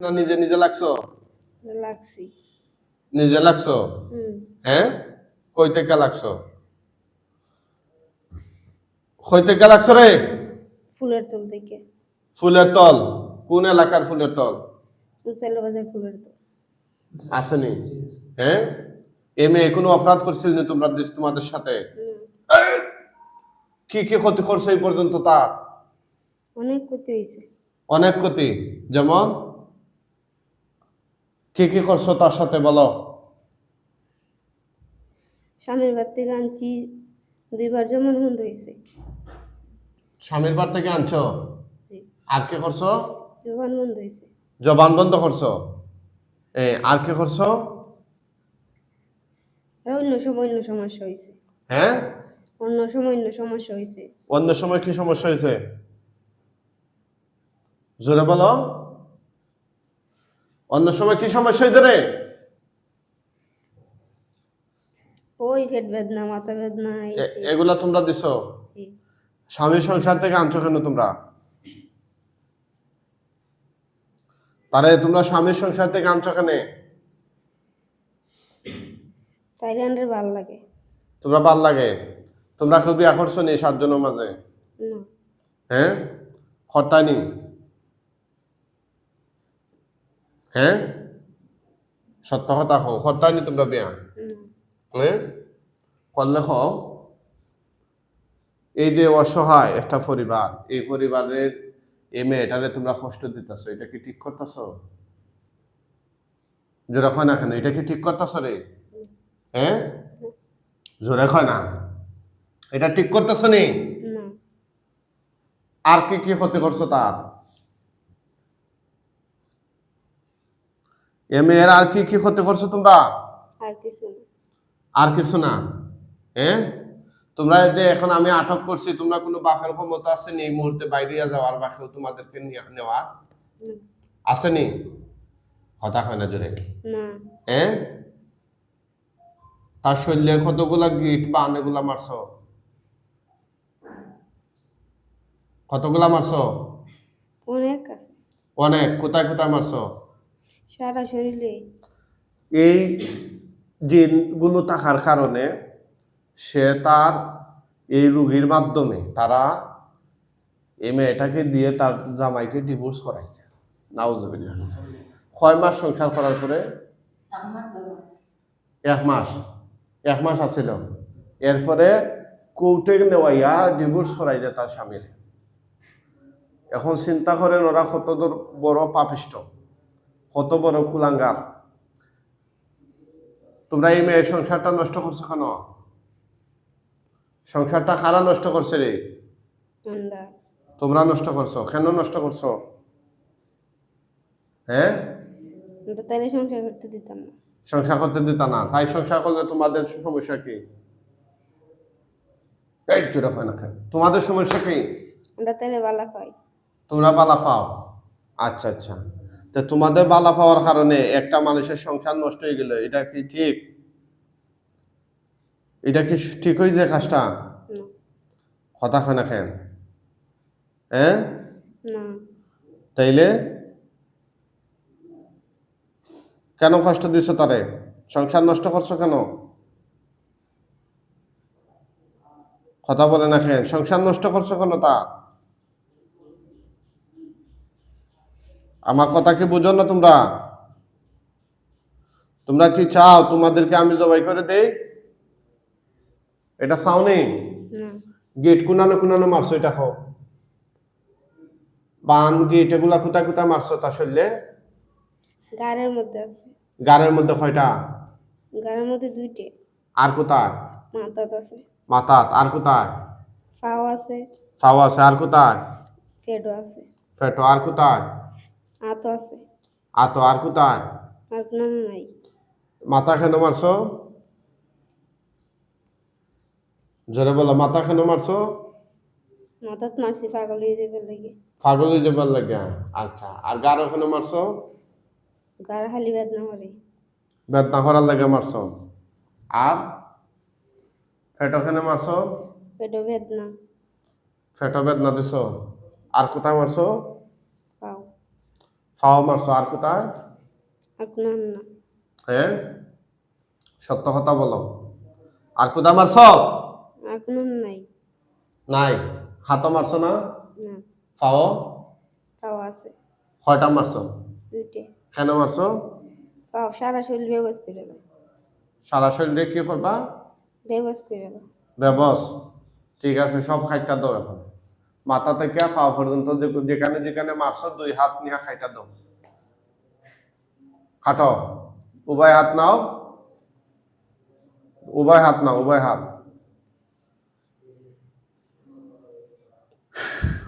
না নিজে নিজে লাগছো? লাগছি। নিজে লাগছো? হ্যাঁ? কই থেকে লাগছো? কই থেকে লাগছো রে? ফুলের তোল থেকে। ফুলের তল? কোন এলাকার ফুলের তল? উচাইল বাজার ফুলের তোল। আসেনি। হ্যাঁ? এ মেয়ে কোনো অপরাধ করছিল না তোমরা দেশ তোমাদের সাথে? কি কি ক্ষতি করছ এই পর্যন্ত তার? অনেক ক্ষতি হয়েছে। অনেক ক্ষতি। যেমন? কি কে করছ তার সাথে বলো? স্বামীর বাড়ি থেকে আনছি দুইবার যেমন বন্ধ হয়েছে স্বামীর বার থেকে আনছো? আর কে করছ? জবান বন্ধ হয়েছে জবান বন্ধ করছ? এ আর কে করছ? আর অন্য সময় অন্য সমস্যা হয়েছে হ্যাঁ? অন্য সময় অন্য সমস্যা হয়েছে অন্য সময় কি সমস্যা হয়েছে জোরে বলো। অন্য সময় কি সমস্যা হয়েছে রে? ওই পেট বেদনা মাথা বেদনা। এগুলা তোমরা দিছো। স্বামী সংসার থেকে আনছো কেন তোমরা? তারে তোমরা স্বামীর সংসার থেকে আনছো কেন? আমাদের ভালো লাগে। তোমরা ভালো লাগে? তোমরা করছ নি সাতজনের মাঝে। হ্যাঁ? খরতানি হ্যাঁ সত্য কথা হো খরতানি তোমরা বিয়া না হ্যাঁ করলে হও এই যে অসহায় একটা পরিবার এই পরিবারের এই মেয়েটারে তোমরা কষ্ট দিতেছো এটা কি ঠিক করতেছো জোরে হয় না কেন এটা কি ঠিক করতেছো রে হ্যাঁ জোরে হয় না এটা ঠিক করতেছো নি আর কি কি ক্ষতি করছ তার এ মেয়ের আর কি কি ক্ষতি করছ তোমরা? আর কিছু না। না? হ্যাঁ তোমরা যে এখন আমি আটক করছি তোমরা কোনো বাপের ক্ষমতা আছে নি এই মুহূর্তে বাইরে যাওয়ার বা কেউ তোমাদেরকে নিয়ে- নেওয়ার? না। আসেনি কথা হয় না জোরে। হ্যাঁ তার শরীরে কতগুলা গিট বা অনেকগুলা মারছো? কতগুলা মারছ? অনেক অনেক। কোথায় কোথায় মারছো? সারা শরীরে। এই জিনগুলো থাকার কারণে সে তার এই রুগীর মাধ্যমে তারা এই মেয়েটাকে দিয়ে তার জামাইকে ডিভোর্স করাইছে। নাউজুবিল্লাহ। কয় মাস সংসার করার পরে? এক মাস এক মাস। আছিল। এরপরে কোর্টে নেওয়াইয়া ডিভোর্স করাইছে তার স্বামীর। এখন চিন্তা করেন ওরা কত বড় পাপিষ্ট। কত বড় কুলাঙ্গার? তোমরা এই মেয়ে সংসারটা নষ্ট করছ কেন? সংসারটা কারা নষ্ট করছে রে? তোমরা। নষ্ট করছ। কেন নষ্ট করছ? হ্যাঁ সংসার করতে দিতাম না। সংসার করতে দিতা না। তাই সংসার করলে তোমাদের সমস্যা কি? এই জোরে হয় না তোমাদের সমস্যা কি? আমরা বালা পাই। তোমরা বালা পাও। আচ্ছা আচ্ছা। তো তোমাদের বালা পাওয়ার কারণে একটা মানুষের সংসার নষ্ট হয়ে গেল এটা কি ঠিক? এটা কি ঠিক হয়েছে কাজটা? কথা হয় না কেন? হ্যাঁ? তাইলে? কেন কষ্ট দিছো তারে? সংসার নষ্ট করছ কেন? কথা বলে না কেন? সংসার নষ্ট করছ কেন তা? আমার কথা কি বুঝো না তোমরা? তোমরা কি চাও তোমাদেরকে আমি জবাই করে দেই? এটা চাও নেই? গেট কুনানো কুনানো মারছো এটা খাও। বান গেট এগুলা কোথায় কোথায় মারছো তা শরীরে? গাড়ের মধ্যে আছে। গাড়ের মধ্যে কয়টা? গাড়ের মধ্যে দুইটে। আর কোথায়? মাথাত আছে। মাথাত আর কোথায়? পাও আছে। চাও আছে আর কোথায়? পেটও আছে। পেটো আর কোথায়? হাতও আছে। আতো আর কোথায়? আর কোনো নাই। মাথা কেন মারছো? জোরে বলো মাথা কেন মারছো? মাথাত মারছি পাগল হয়ে যাবে লাগে। পাগল হয়ে যাবার লাগে? আচ্ছা আর গারো কেন মারছো? গাড় খালি বেদনা করে। বেদনা করার লাগে মারছো? আর? ফেটো কেন মারছো? পেটও বেদনা। ফেটো বেদনা দিছো? আর কোথায় মারছো? পাও ফাও মারছো আর কোথায়? হ্যাঁ সত্য কথা বলো। আর কোথা মারছ? নাই। নাই। হাতও মারছো না? ফাও? আছে। কয়টা মারছো? দুইটে। কেন মারছো? তাও সারা শরীর ব্যবস্থা করে সারা শরীরে কি করবা? ব্যবস্থা করে দাও ব্যবস ঠিক আছে সব খাইটা দাও এখন। মাথা থেকে পাওয়া পর্যন্ত যেখানে যেখানে মারছো, দুই হাত নিয়ে খাইটা দাও। খাটো। উভয় হাত নাও। উভয় হাত নাও, উভয় হাত।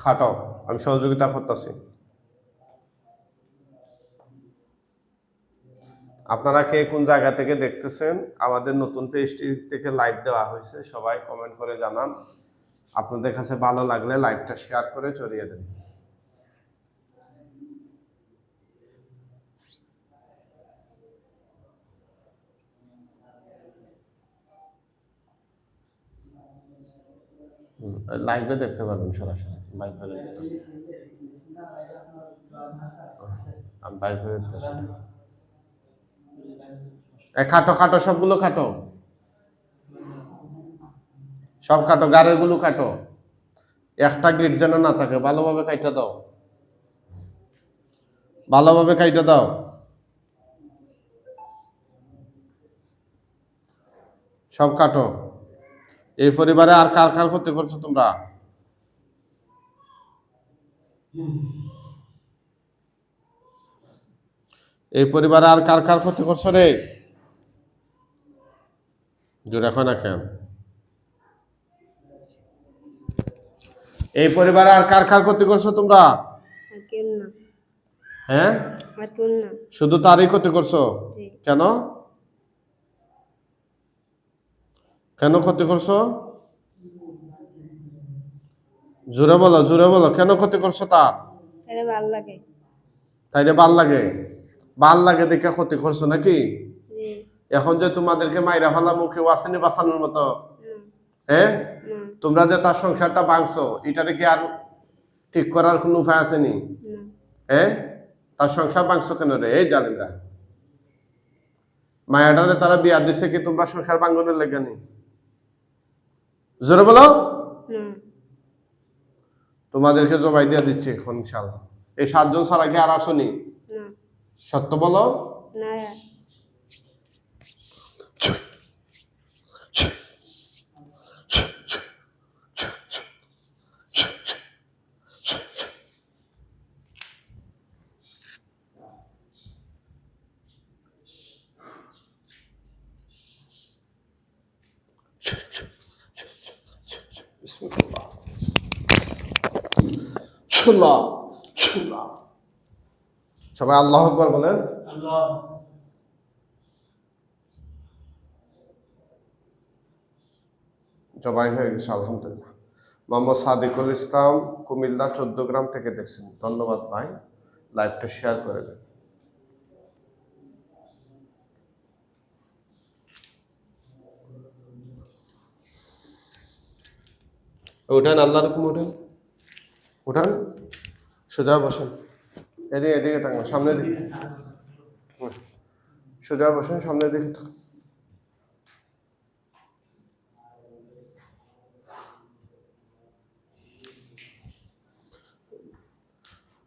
খাটো। আমি সহযোগিতা করতেছি। আপনারা কে কোন জায়গা থেকে দেখতেছেন, আমাদের নতুন পেজটি থেকে লাইভ দেওয়া হয়েছে, সবাই কমেন্ট করে জানান। আপনাদের কাছে ভালো লাগলে লাইভটা শেয়ার করে চড়িয়ে দেন। লাইভে দেখতে পারবেন সরাসরি করে আমি খাটো খাটো সবগুলো খাটো। সব কাটো গাড়েরগুলো কাটো একটা গিট যেন না থাকে, ভালোভাবে কাইটা দাও। ভালোভাবে কাইটা দাও। সব কাটো এই পরিবারে আর কার কার ক্ষতি করছ তোমরা? এই পরিবারে আর কার কার ক্ষতি করছ রে? জোরে এখন কেন? এই পরিবারে আর কার কার ক্ষতি করছ তোমরা? হ্যাঁ? শুধু তারই ক্ষতি করছ? কেন? কেন ক্ষতি করছ? জোরে বলো জোরে বলো কেন ক্ষতি করছ তার? তাহলে ভালো লাগে। তাইলে ভালো লাগে। ভালো লাগে দেখে ক্ষতি করছ নাকি? এখন যে তোমাদেরকে মাইরা ফালা মুখে আসেনি বাঁচানোর মতো। হ্যাঁ তোমরা যে তার সংসারটা ভাঙছো এটারে কি আর ঠিক করার কোনো উপায় আসেনি না? হ্যাঁ তার সংসার ভাঙছো কেন রে? এই জালিমরা। মায়াটারে তারা বিয়া দিছে কি তোমরা সংসার ভাঙনের লেগে নি? জোরে বলো। তোমাদেরকে জবাই দিয়ে দিচ্ছে এখন ইনশাল্লাহ এই সাতজন ছাড়া কি আর আসনি সত্য বলো। না। সবাই আল্লাহ আকবার বলেন। জবাই হয়ে গেছে, আলহামদুলিল্লাহ। মোহাম্মদ সাদিকুল ইসলাম, কুমিল্লা, চোদ্দ গ্রাম থেকে দেখছেন। ধন্যবাদ ভাই, লাইভটা শেয়ার করে দেন। উঠান, আল্লাহর হুকুম উঠান। উঠান। সোজা বসেন। এদিকে এদিকে থাকুন সামনে দিকে। সোজা বসেন সামনের দিকে থাকুন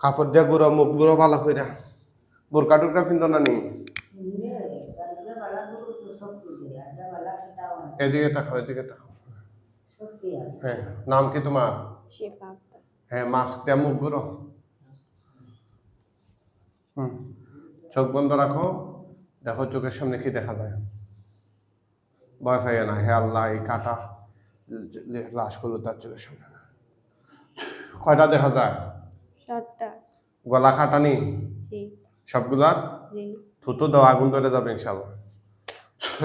কাপড় দিয়া গুঁড়ো মুখ গুঁড়ো ভালো করে বোরকা টুরকা ফিন্দো না নি? এদিকে তাকাও এদিকে তাকাও। হ্যাঁ নাম কি তোমার? মাস্ক দিয়া মুখ হুম চোখ বন্ধ রাখো। দেখো চোখের সামনে কি দেখা যায়। ভয় পাইয়ে না হে আল্লাহ এই কাটা লাশগুলো তার চোখের সামনে কয়টা দেখা যায়? গলা কাটানি জি। থুতু দাও আগুন ধরে যাবে ইনশাল্লাহ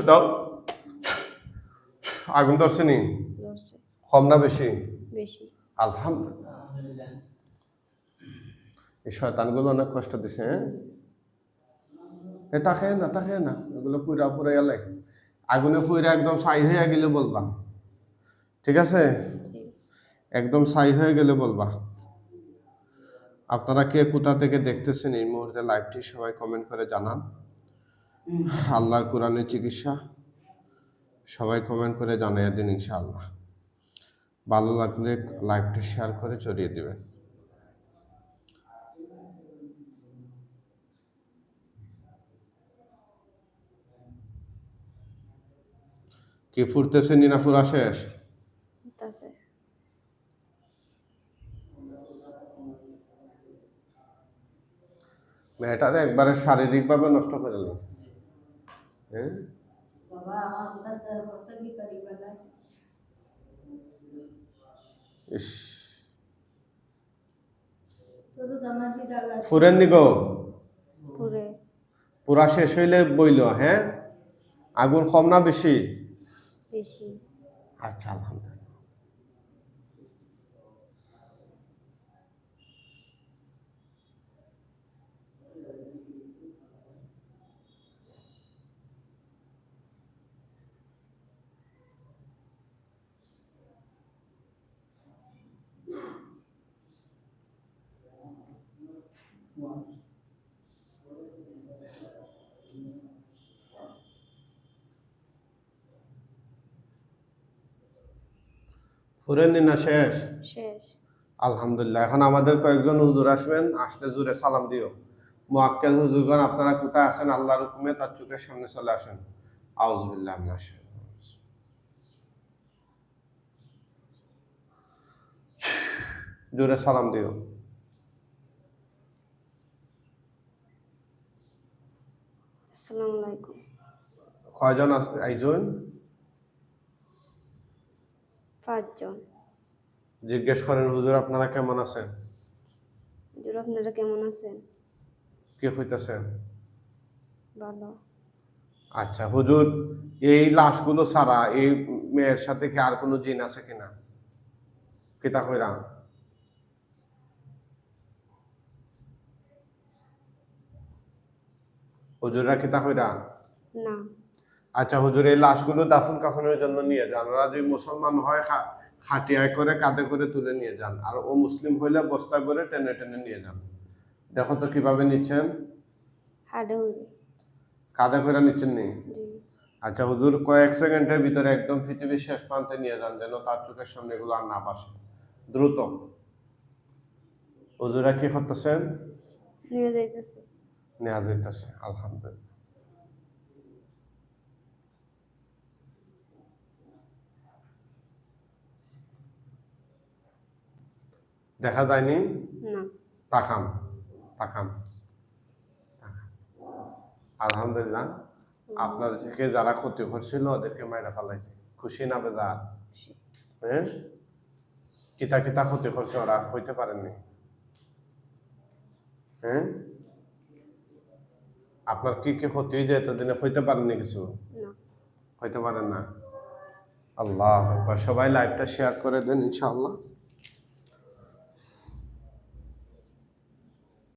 দাও। আগুন ধরছে নি? কম না বেশি? বেশি। আলহামদুলিল্লাহ। এই শয়তানগুলো অনেক কষ্ট দিছে হ্যাঁ? এ তাকে না তাকে না এগুলো পুরা পুরা গেলে আগুনে পুরা একদম ছাই হয়ে গেলে বলবা। ঠিক আছে? একদম ছাই হয়ে গেলে বলবা। আপনারা কে কোথা থেকে দেখতেছেন এই মুহূর্তে লাইভটি সবাই কমেন্ট করে জানান। আল্লাহর কোরআনের চিকিৎসা সবাই কমেন্ট করে জানিয়ে দিন ইনশাআল্লাহ। ভালো লাগলে লাইভটি শেয়ার করে ছড়িয়ে দিবেন। কি ফুরতেছে? নিনা ফুরা শেষ আছে মেয়েটারে একবারে শারীরিকভাবে নষ্ট করে নিয়েছে। হ্যাঁ? বাবা আমার কোথা থেকে কত বিকারি বেলা ইস। ফুরেন দিগো পুরা শেষ হইলে বইল হ্যাঁ? আগুন কম না বেশি? বেশি। আচ্ছা আলহামদুলিল্লাহ। ফুরেন দিন না শেষ? শেষ। আলহামদুলিল্লাহ। এখন আমাদের কয়েকজন হুজুর আসবেন আসলে জুড়ে সালাম দিও। মোয়াক্কেল হুজুরগণ আপনারা কোথায় আছেন? আল্লাহর হুকুমে তার চোখের সামনে চলে আসেন। আউজবিল্লাহ। জোরে সালাম দিও। আসসালামু আলাইকুম। কয়জন আইজন পাঁচজন। জিজ্ঞেস করেন হুজুর আপনারা কেমন আছেন? হুজুর আপনারা কেমন আছেন? কি হইতেছেন ভালো। আচ্ছা হুজুর এই লাশগুলো ছাড়া এই মেয়ের সাথে কি আর কোনো জিন আছে কিনা? কিতা কইরা? হুজুররা কিতা কইরা? না। আচ্ছা হুজুর এই লাশগুলো দাফন কাফনের জন্য নিয়ে যান। ওরা যদি মুসলমান হয় খাটিয়ায় করে কাঁধে করে তুলে নিয়ে যান। আর ও মুসলিম হইলে বস্তা করে টেনে টেনে নিয়ে যান। দেখো তো কীভাবে নিচ্ছেন? কাঁধে করে নিচ্ছেন নি? আচ্ছা হুজুর কয়েক সেকেন্ডের ভিতরে একদম পৃথিবীর শেষ প্রান্তে নিয়ে যান যেন তার চোখের সামনে এগুলো আর না পাসে দ্রুত। হুজুরা কি করতেছেন? নিয়ে যাইতেছে। নেওয়া যাইতেছে আলহামদুলিল্লাহ। দেখা যায়নি? তাকাম তাকাম তাকাম। আলহামদুলিল্লাহ আপনার থেকে যারা ক্ষতি করছিল ওদেরকে মাইরা ফেলাইছে। খুশি না বেজার? হ্যাঁ? কিতা কিতা ক্ষতি করছে ওরা হইতে পারেননি। হ্যাঁ? আপনার কি কি ক্ষতি হয়ে যায় এতদিনে? হইতে পারেনি কিছু? হইতে পারে না? আল্লাহ। সবাই লাইভটা শেয়ার করে দেন ইনশাআল্লাহ।